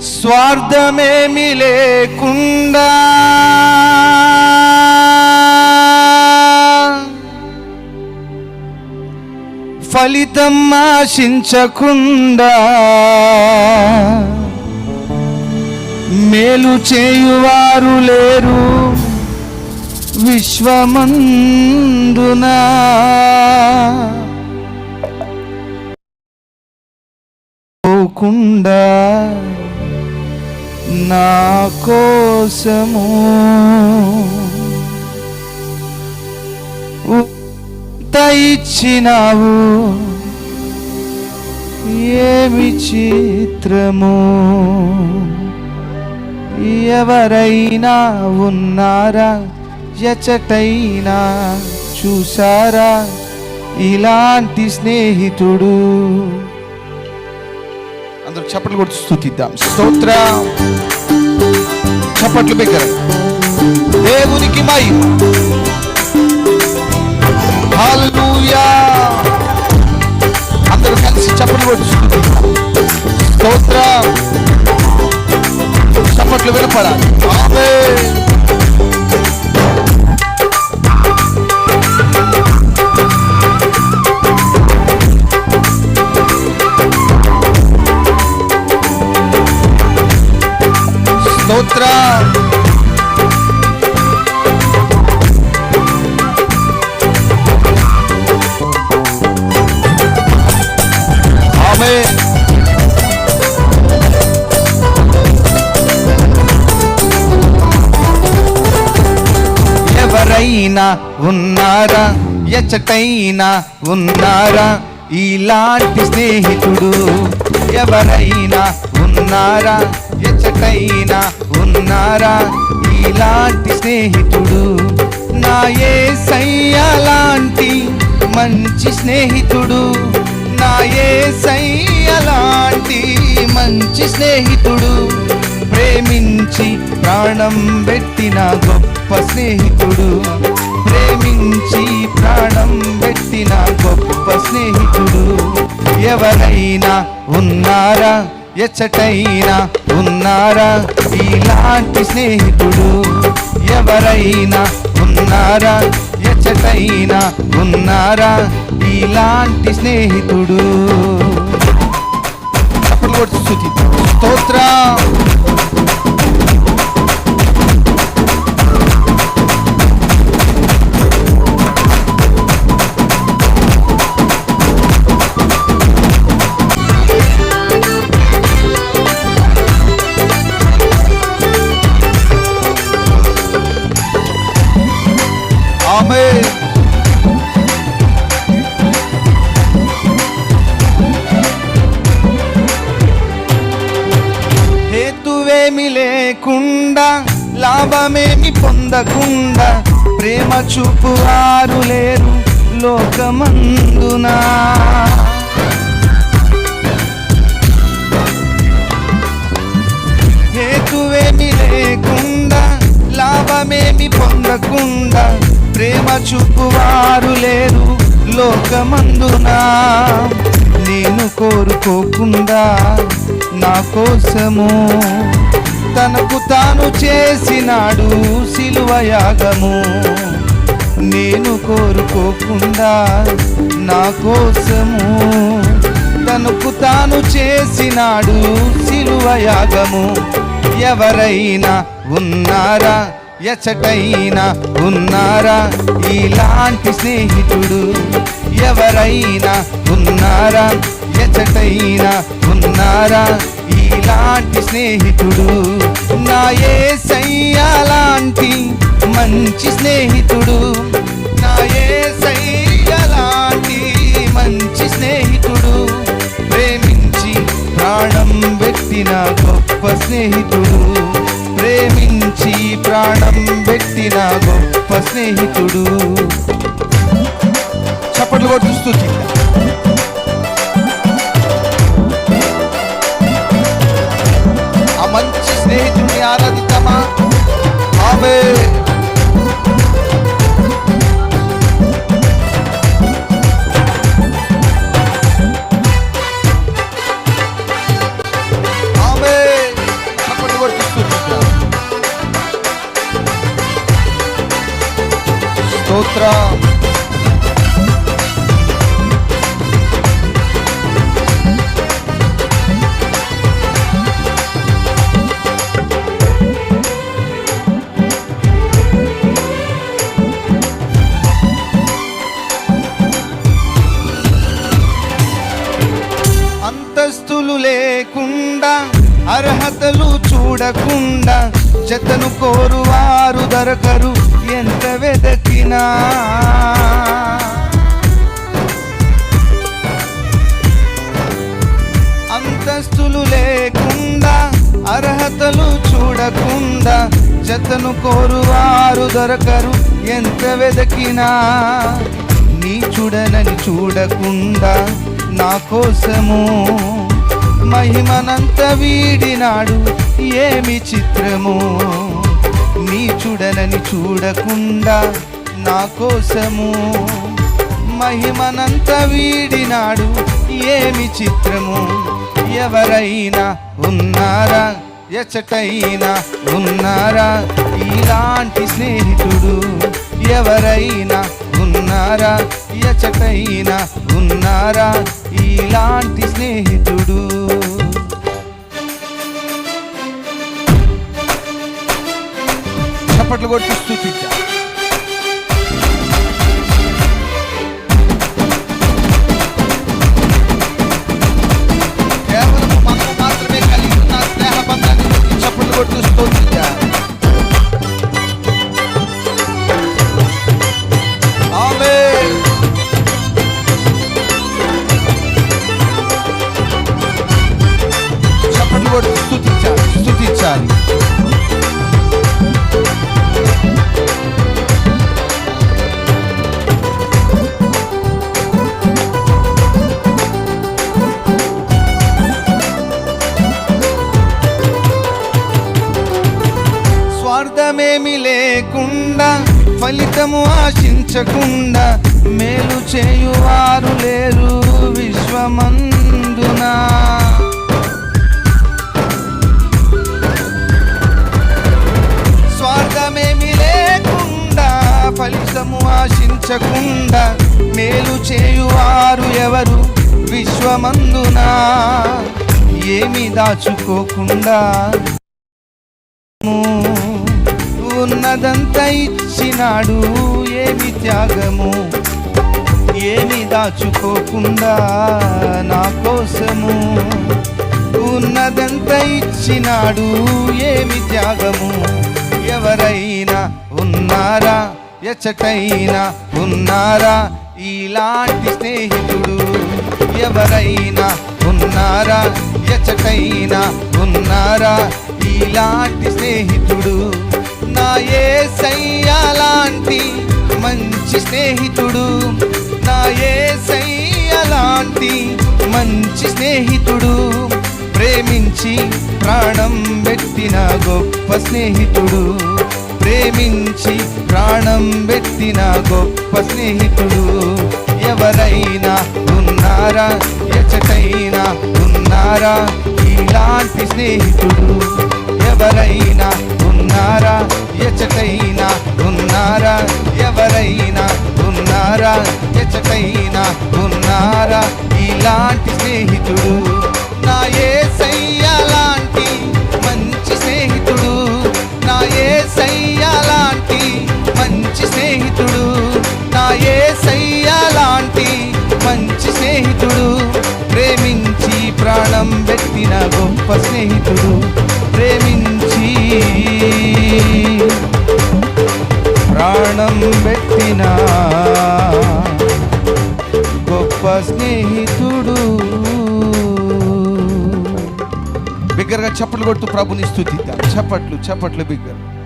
స్వార్థమేమి లేకుండా ఫలితం ఆశించకుండా మేలు చేయువారు లేరు విశ్వమందునా. పోకుండా నా కోసము. ఇచ్చినావు. ఏమి చిత్రము? ఎవరైనా ఉన్నారా? ఎచటైనా చూసారా ఇలాంటి స్నేహితుడు అందరూ చప్పట్లు కొట్టి స్థుతిద్దాం స్తోత్ర. చప్పట్లు బిగ్గర దేవునికి మహిమ. హల్లూయా అందరూ కలిసి చప్పట్లు కొట్టి స్థుతిద్దాం స్తోత్ర. చప్పట్లు వినపడాలి. ఆమేన్. స్తోత్ర. ఆమె ఎవరైనా ఉన్నారా? ఎచ్చటైనా ఉన్నారా? ఇలాంటి స్నేహితుడు ఎవరైనా ఉన్నారా? ఎచ్చటైనా ఉన్నారా? ఇలాంటి స్నేహితుడు నా ఏ లాంటి మంచి స్నేహితుడు. నా ఏ లాంటి మంచి స్నేహితుడు. ప్రేమించి ప్రాణం పెట్టిన గొప్ప స్నేహితుడు. ప్రేమించి ప్రాణం పెట్టిన గొప్ప స్నేహితుడు. ఎవరైనా ఉన్నారా? ఎచ్చటైనా ఉన్నారా? ఇలాంటి స్నేహితుడు ఎవరైనా ఉన్నారా? ఎచ్చటైనా ఉన్నారా? ఇలాంటి స్నేహితుడు లేకుండా లాభమేమి పొందకుండా ప్రేమ చూపువారు లేరు లోకమందునా. హేతువేమి లేకుండా లాభమేమి పొందకుండా ప్రేమ చూపువారు లేరు లోకమందునా. నేను కోరుకోకుండా నా కోసము తనకు తాను చేసినాడు సిలువ యాగము. నేను కోరుకోకుండా నా కోసము. తనకు తాను చేసినాడు సిలువ యాగము. ఎవరైనా ఉన్నారా? ఎచటైనా ఉన్నారా? ఇలాంటి స్నేహితుడు ఎవరైనా ఉన్నారా? ఎచటైనా ఉన్నారా? ఇలాంటి స్నేహితుడు. నా ఏ లాంటి మంచి స్నేహితుడు. నా ఏ లాంటి మంచి స్నేహితుడు. ప్రేమించి ప్రాణం పెట్టిన గొప్ప స్నేహితుడు. ప్రేమించి ప్రాణం పెట్టిన గొప్ప స్నేహితుడు. చప్పట్లు కొట్టు స్నేహితుని ఆరాధిద్దామా ఆమె స్తోత్రం లేకుండా అర్హతలు చూడకుండా జతను కోరువారు దొరకరు ఎంత వెదకినా. అంతస్తులు లేకుండా అర్హతలు చూడకుండా జతను కోరువారు దొరకరు ఎంత వెదకినా. నీ చూడనని చూడకుండా నా కోసము మహిమనంత వీడినాడు. ఏమి చిత్రము నీ చూడనని చూడకుండా నా కోసము. మహిమనంత వీడినాడు. ఏమి చిత్రము ఎవరైనా ఉన్నారా? ఎచ్చటైనా ఉన్నారా? ఇలాంటి స్నేహితుడు ఎవరైనా ఉన్నారా? ఎచటైనా ఉన్నారా? ఇలాంటి స్నేహితుడు. చప్పట్లు కొట్టి స్థుతిద్దాం. స్వార్థమేమి లేకుండా ఫలితము ఆశించకుండా మేలు చేయువారు లేరు విశ్వమందునా. స్వార్థమేమి లేకుండా ఫలితము ఆశించకుండా మేలు చేయువారు ఎవరు విశ్వమందునా. ఏమి దాచుకోకుండా ఉన్నదంతా ఇచ్చినాడు ఏమి త్యాగము? ఏమి దాచుకోకుండా నా కోసము? ఉన్నదంతా ఇచ్చినాడు ఏమి త్యాగము? ఎవరైనా ఉన్నారా? ఎచ్చటైనా ఉన్నారా? ఇలాంటి స్నేహితుడు ఎవరైనా ఉన్నారా? ఎచ్చటైనా ఉన్నారా? ఇలాంటి స్నేహితుడు నా ఏ లాంటి మంచి స్నేహితుడు? నా ఏ లాంటి మంచి స్నేహితుడు? ప్రేమించి ప్రాణం పెట్టిన గొప్ప స్నేహితుడు. ప్రేమించి ప్రాణం పెట్టిన గొప్ప స్నేహితుడు. ఎవరైనా ఉన్నారా? ఎచటైనా ఉన్నారా? ఇలాంటి స్నేహితుడు. ఎవరైనా ఉన్నారా? ఎచ్చటైనా ఉన్నారా? ఎవరైనా ఉన్నారా? ఎచ్చటైనా ఉన్నారా? ఇలాంటి స్నేహితుడు నా ఏ లాంటి మంచి స్నేహితుడు. నా ఏ లాంటి మంచి స్నేహితుడు. నా ఏ లాంటి మంచి స్నేహితుడు. ప్రేమించి ప్రాణం పెట్టిన గొప్ప స్నేహితుడు. స్నేహితుడు. బిగ్గరగా చప్పట్లు కొడుతూ ప్రభుని స్థుతిద్దాం. చప్పట్లు చప్పట్లు బిగ్గర